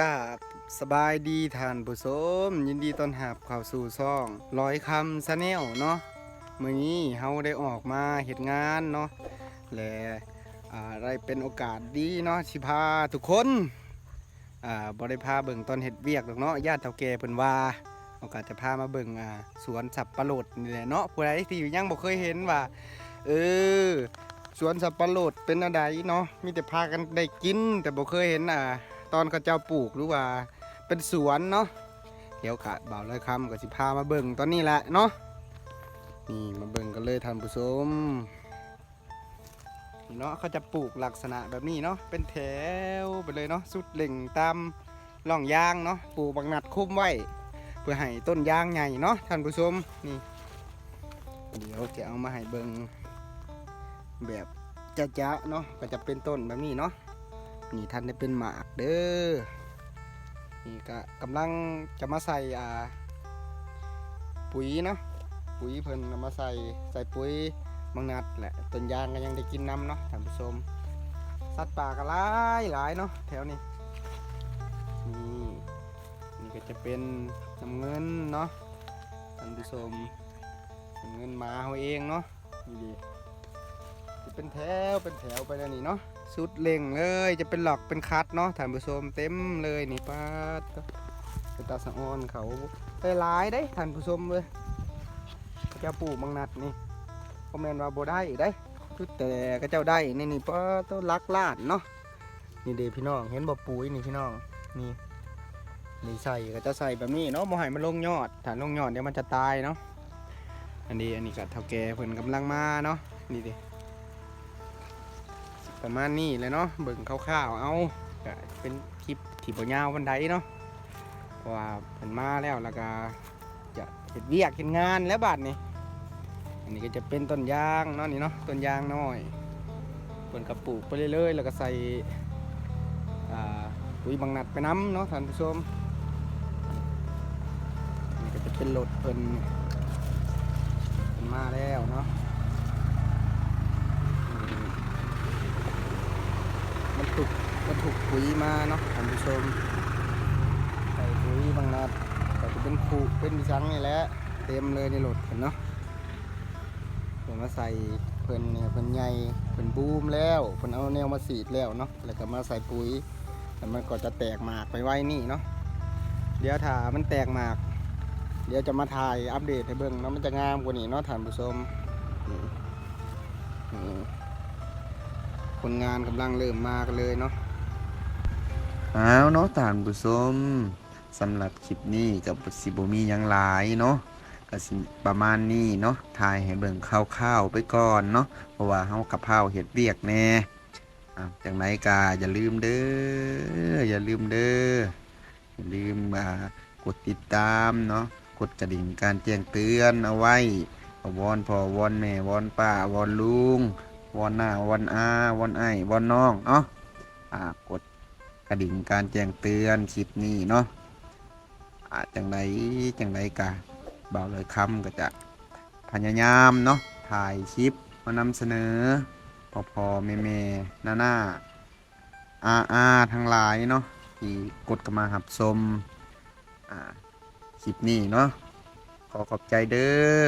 กาบสบายดีท่านผู้ชมยินดีต้อนรับเข้าสู่ซ่องร้อยคำซะแนลเนาะมื้อนี้เฮาได้ออกมาเฮ็ดงานเนาะและอ่าได้เป็นโอกาสดีเนาะสิพาทุกคนอ่าบ่ได้พาเบิ่งตอนเฮ็ดเวียกหรอกเนาะญาติเฒ่าแก่เพิ่นว่าโอกาสจะพามาเบิ่งอ่าสวนสับปะรดนี่แหละเนาะผู้ใดที่ยังบ่เคยเห็นว่าเออสวนสับปะรดเป็นอะไรเนาะมีแต่พากันได้กิน แต่บ่เคยเห็นอ่า ตอนเขาเจ้าปลูกหรือว่าเป็นสวนเนาะเดี๋ยวขาดบ่าวร้อยคำก็สิพามาเบิ่งตอนนี้แหละเนาะนี่มาเบิ่งกันเลยท่านผู้ชมเนาะเขาจะปลูกลักษณะแบบนี้เนาะเป็นแถวไปเลยเนาะสุดเหล่งตามร่องยางเนาะปลูกบางนัดคุ้มไว้เพื่อให้ต้นยางใหญ่เนาะท่านผู้ชมนี่เดี๋ยวจะเอามาให้เบิ่งแบบจะๆเนาะก็จะเป็นต้นแบบนี้เนาะ นี่ท่านได้เป็นหมากเด้อนี่ก็กำลังจะมาใส่อ่าปุ๋ยเนาะปุ๋ยเพิ่นเอามาใส่ใส่ปุ๋ยบางนัดแหละต้นยางก็ยังได้กินน้ำเนาะท่านผู้ชมสัตว์ป่าก็หลายหลายเนาะแถวนี้นี่นี่ก็จะเป็นน้ำเงินเนาะท่านผู้ชมน้ำเงินมาเขาเองเนาะนี่ดี เป็นแถวเป็นแถวไปแล้วนี่เนาะสุดเล่งเลยจะเป็นหลอกเป็นคัดเนาะท่านผู้ชมเต็มเลยนี่ป้าดเป็นตาสะออนเขาได้หลายได้ท่านผู้ชมเลยเจ้าปลูกบางนัดนี่คอมเมนต์ว่าโบได้ได้คือแต่ก็เจ้าได้นี่นี่ป้าต้นลักลาดเนาะนี่เดพี่น้องเห็นบ่ปุ๋ยนี่พี่น้องนี่นี่ใส่ก็จะใส่แบบนี้เนาะบ่ให้มันลงยอดถ้าลงยอดเดี๋ยวมันจะตายเนาะอันนี้อันนี้ก็เท่าแก่เพิ่นกำลังมาเนาะนี่เด ประมาณนี้เลยเนาะเบิ่งคร่าวๆเอาก็เป็นคลิปที่บ่ยาววันใดเนาะเพราะว่าเพิ่นมาแล้วแล้วก็จะเฮ็ดเวียกเฮ็ดงานแล้วบาดนี้อันนี้ก็จะเป็นต้นยางเนาะนี่เนาะต้นยางน้อยเพิ่นก็ปลูกไปเรื่อยๆแล้วก็ใส่อ่าปุ๋ยบางนัดไปน้ำเนาะท่านผู้ชมนนี่ก็จะเป็นรถเพิ่นเพิ่นมาแล้วเนาะอืม มันถู กมันถูกปุ๋ยมาเนาะท่านผู้ชมใส่ปุ๋ยบางนัดก็จะเป็นผูเป็นดิซังนี่แหละเต็มเลยในรถเห็นเนาะเพิ่นมาใส่เพิ่นเนี่ยเพิ่นใหญ่เพิ่นบูมแล้วเพิ่นเอาแนวมาสีดแล้วเนาะแล้วก็มาใส่ปุ๋ยแล้วมันก็จะแตกหมากไปไว้นี่เนาะเดี๋ยวถ้ามันแตกหมาก เดี๋ยวจะมาถ่ายอัปเดตให้เบิ่งเนาะมันจะงามกว่านี้เนาะท่านผู้ชมคนงานกำลังเริ่มมากันเลยเนาะ อ้าวเนาะท่านผู้ชมสำหรับคลิปนี้กับสิบมียังหลายเนาะก็สิประมาณนี้เนาะถ่ายให้เบิ่งคร่าวๆไปก่อนเนาะเพราะว่าเฮากับเผาเฮ็ดเวียกแน่อะจังไหนกาอย่าลืมเด้ออย่าลืมเด้ออย่าลืมอ่ากดติดตามเนาะกดกระดิ่งการแจ้งเตือนเอาไว้วอนพ่อวอนแม่วอนป้าวอนลุงวอนหน้าวอนอาวอนไอวอนน้องเนาะอ่ากด ระดิ่งการแจ้งเตือนคลิปนี้เนาะอาจังไรจังไรกะเบาเลยคำก็จะพยายามเนาะถ่ายคลิปมานำเสนอพอพอแม่แม่หน้าหน้าอาอาทั้งหลายเนาะที่กดกันมาหับชมคลิปนี้เนาะขอขอบใจเด้อ